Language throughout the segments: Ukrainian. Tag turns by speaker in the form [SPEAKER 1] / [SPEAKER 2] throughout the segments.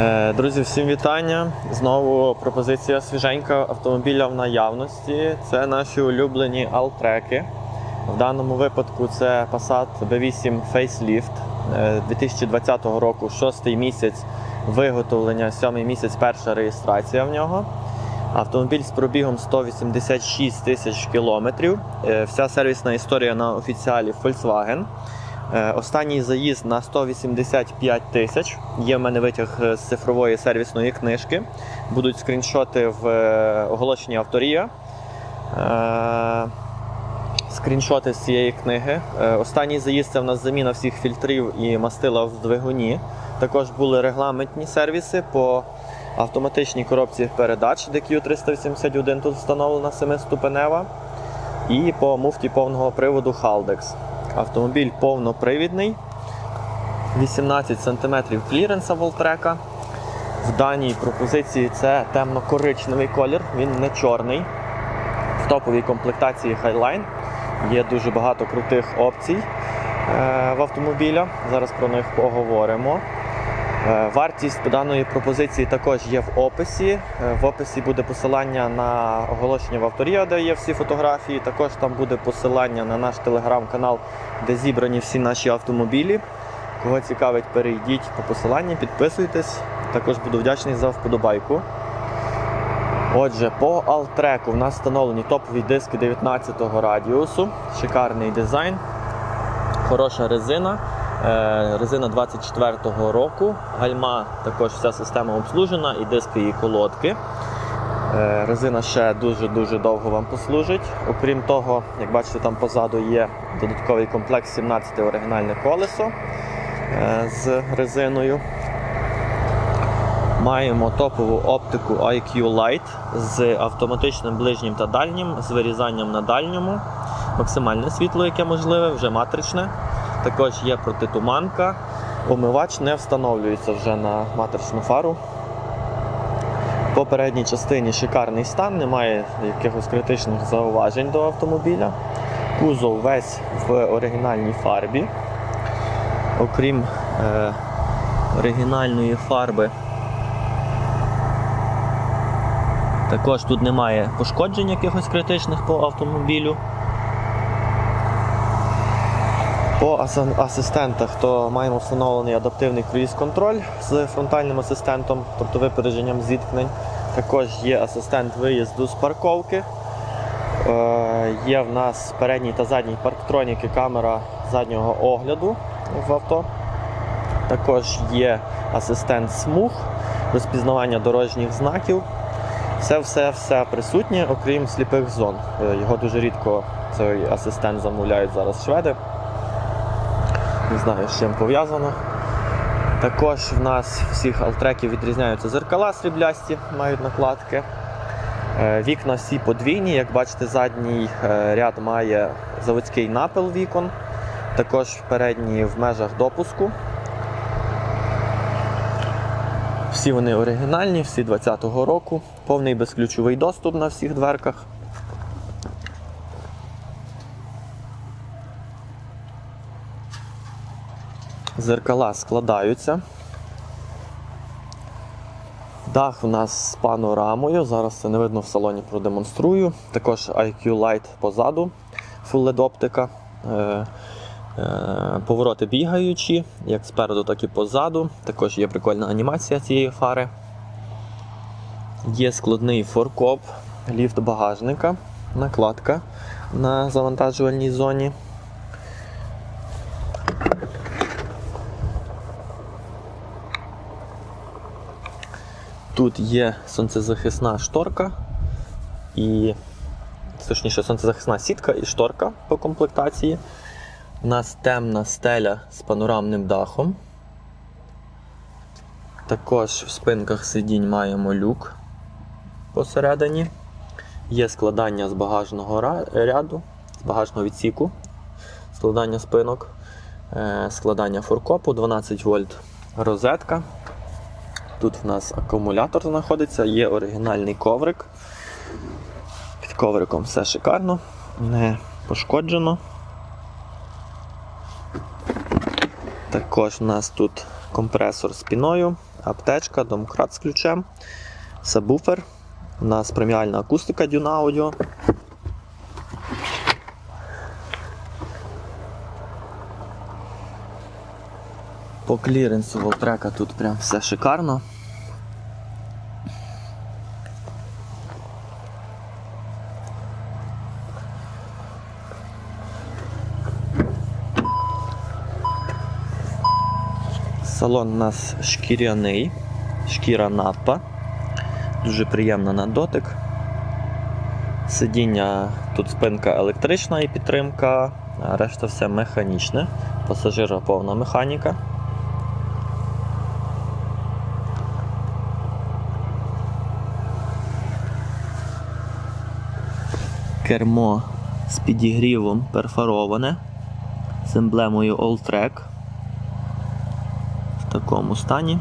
[SPEAKER 1] Е, Друзі, всім вітання. Знову пропозиція свіженька автомобіля в наявності. Це наші улюблені Alltreки. В даному випадку це Passat B8 Facelift е, 2020 року, шостий місяць виготовлення, сьомий місяць перша реєстрація в нього. Автомобіль з пробігом 186 тисяч кілометрів. Е, Вся сервісна історія на офіціалі Volkswagen. Е, Останній заїзд на 185 тисяч. Є в мене витяг е, з цифрової сервісної книжки. Будуть скріншоти в е, оголошенні авторія. Скріншоти з цієї книги. Останній заїзд це в нас заміна всіх фільтрів і мастила в двигуні. Також були регламентні сервіси по автоматичній коробці передач DQ381 тут встановлена 7-ступенева. І по муфті повного приводу Haldex. Автомобіль повнопривідний, 18 см кліренса Волтрека. В даній пропозиції це темно-коричневий колір, він не чорний. В топовій комплектації Highline є дуже багато крутих опцій е, в автомобіля. Зараз про них поговоримо. Е, Вартість даної пропозиції також є в описі. Е, В описі буде посилання на оголошення в авторія, де є всі фотографії. Також там буде посилання на наш телеграм-канал, де зібрані всі наші автомобілі. Кого цікавить, перейдіть по посиланні, підписуйтесь. Також буду вдячний за вподобайку. Отже, по Altreку в нас встановлені топові диски 19-го радіусу, шикарний дизайн, хороша резина. Е, Резина 24-го року, гальма також вся система обслужена, і диски, і колодки. Е, Резина ще дуже-дуже довго вам послужить. Окрім того, як бачите, там позаду є додатковий комплект 17 оригінальне колесо е, з резиною. Маємо топову оптику IQ Light з автоматичним ближнім та дальнім, з вирізанням на дальньому. Максимальне світло, яке можливе, вже матричне. Також є протитуманка. Омивач не встановлюється вже на матричну фару. По передній частині шикарний стан, немає якихось критичних зауважень до автомобіля. Кузов весь в оригінальній фарбі. Окрім е, оригінальної фарби, також тут немає пошкоджень якихось критичних по автомобілю. По асистентах то маємо встановлений адаптивний круїз-контроль з фронтальним асистентом, тобто випередженням зіткнень. Також є асистент виїзду з парковки. Е, є в нас передній та задній парктроніки, камера заднього огляду в авто. Також є асистент смуг, розпізнавання дорожніх знаків. Все, все, все присутнє, окрім сліпих зон. Е, Його дуже рідко цей асистент замовляють зараз шведи. Не знаю, з чим пов'язано. Також в нас всіх алтреків відрізняються зеркала сріблясті, мають накладки. Е, Вікна всі подвійні, як бачите, задній е, ряд має заводський напил вікон, також передній в межах допуску. Всі вони оригінальні, всі 20-го року, повний безключовий доступ на всіх дверках. Зеркала складаються. Дах у нас з панорамою. Зараз це не видно в салоні продемонструю. Також IQ Light позаду, Full LED оптика. Е, е, повороти бігаючі, як спереду, так і позаду. Також є прикольна анімація цієї фари. Є складний форкоп, ліфт багажника, накладка на завантажувальній зоні. Тут є сонцезахисна шторка і точніше сонцезахисна сітка і шторка по комплектації. У нас темна стеля з панорамним дахом. Також в спинках сидінь маємо люк посередині. Є складання з багажного ряду, з багажного відсіку, складання спинок, е, складання форкопу 12 вольт розетка. Тут в нас акумулятор знаходиться, є оригінальний коврик. Під ковриком все шикарно, не пошкоджено. Також у нас тут компресор з піною, аптечка, домкрат з ключем, сабвуфер. У нас преміальна акустика Dune Audio. По кліренсу волтрека тут прям все шикарно. Салон у нас шкіряний, шкіра напа. Дуже приємна на дотик. Сидіння тут спинка електрична і підтримка, а решта все механічне. Пасажира повна механіка. Кермо з підігрівом перфороване з емблемою Alltrack такому стані.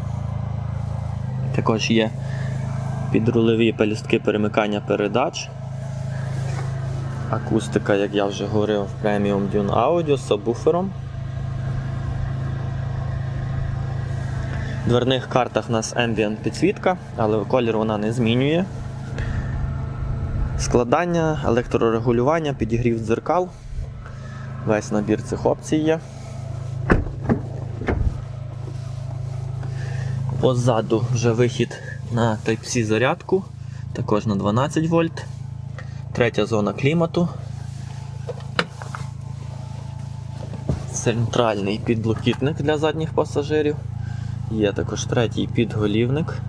[SPEAKER 1] Також є підрульові пелюстки перемикання передач. Акустика, як я вже говорив, Premium Dune Audio з сабвуфером. В дверних картах у нас Ambient підсвітка, але колір вона не змінює. Складання, електрорегулювання, підігрів дзеркал. Весь набір цих опцій є. Позаду вже вихід на Type-C зарядку, також на 12 вольт. Третя зона клімату. Центральний підблокітник для задніх пасажирів. Є також третій підголівник.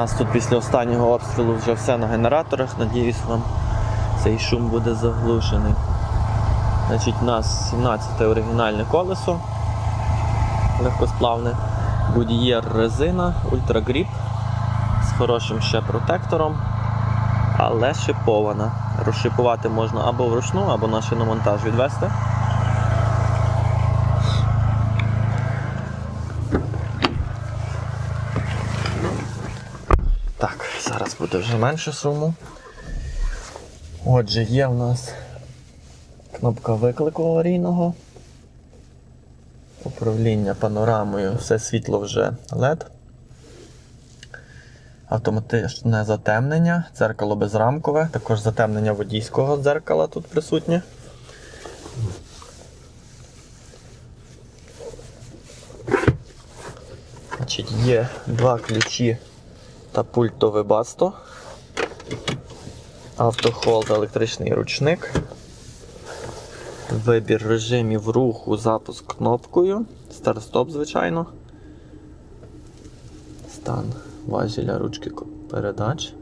[SPEAKER 1] Нас тут після останнього обстрілу вже все на генераторах. Надіюсь, вам цей шум буде заглушений. Значить, у нас 17 оригінальне колесо легкосплавне, Goodyear резина, Grip з хорошим ще протектором, але шипована. Розшипувати можна або вручну, або на шиномонтаж відвести. Так, зараз буде вже менше суму. Отже, є в нас кнопка виклику аварійного. Управління панорамою, все світло вже LED. Автоматичне затемнення, дзеркало безрамкове, також затемнення водійського дзеркала тут присутнє. Значить, Є два ключі та пультове басто. Автохолд, електричний ручник. Вибір режимів руху, запуск кнопкою. Старт-стоп, звичайно. Стан важеля ручки передач.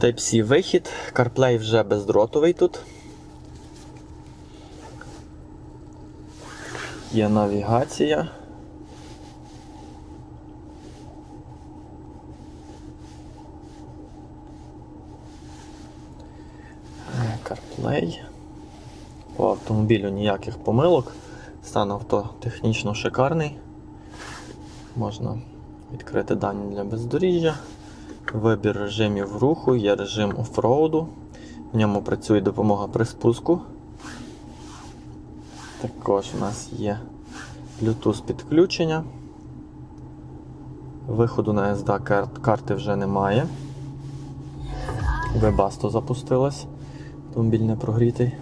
[SPEAKER 1] Type-C вихід, CarPlay вже бездротовий тут. Є навігація. CarPlay. По автомобілю ніяких помилок. Стан авто технічно шикарний. Можна відкрити дані для бездоріжжя. Вибір режимів руху, є режим офроуду. В ньому працює допомога при спуску. Також у нас є Bluetooth підключення. Виходу на SD карт, карти вже немає. Webasto запустилась. Автомобіль не прогрітий.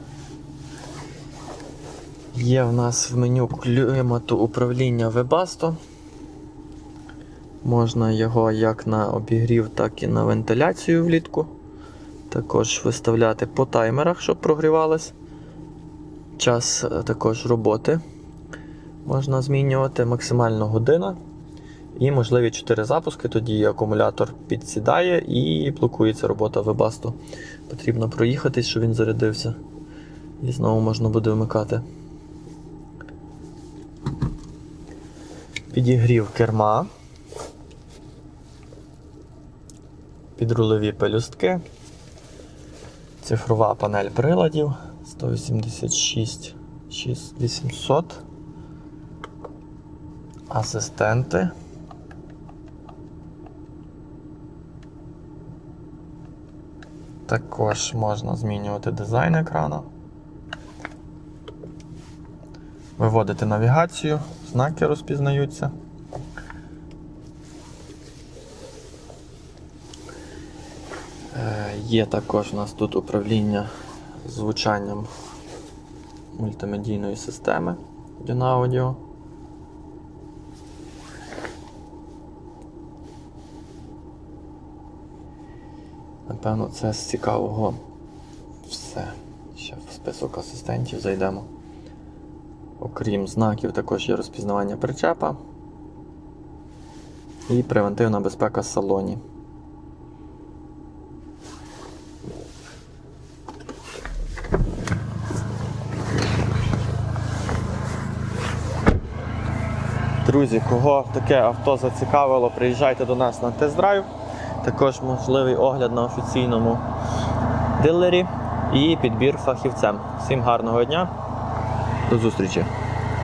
[SPEAKER 1] Є в нас в меню клімату управління Webasto. Можна його як на обігрів, так і на вентиляцію влітку. Також виставляти по таймерах, щоб прогрівалось. Час е, також роботи можна змінювати максимально година. І можливі 4 запуски, тоді акумулятор підсідає і блокується робота вебасту. Потрібно проїхатись, щоб він зарядився. І знову можна буде вмикати. Підігрів керма. Підрулові пелюстки. Цифрова панель приладів 186 6800. Асистенти. Також можна змінювати дизайн екрану. Виводити навігацію, знаки розпізнаються. Е, Є також у нас тут управління звучанням мультимедійної системи Dynaaudio. Напевно, це з цікавого все. Ще в список асистентів зайдемо. Окрім знаків, також є розпізнавання причепа і превентивна безпека в салоні. Друзі, кого таке авто зацікавило, приїжджайте до нас на тест-драйв. Також можливий огляд на офіційному дилері і підбір фахівцем. Всім гарного дня, до зустрічі!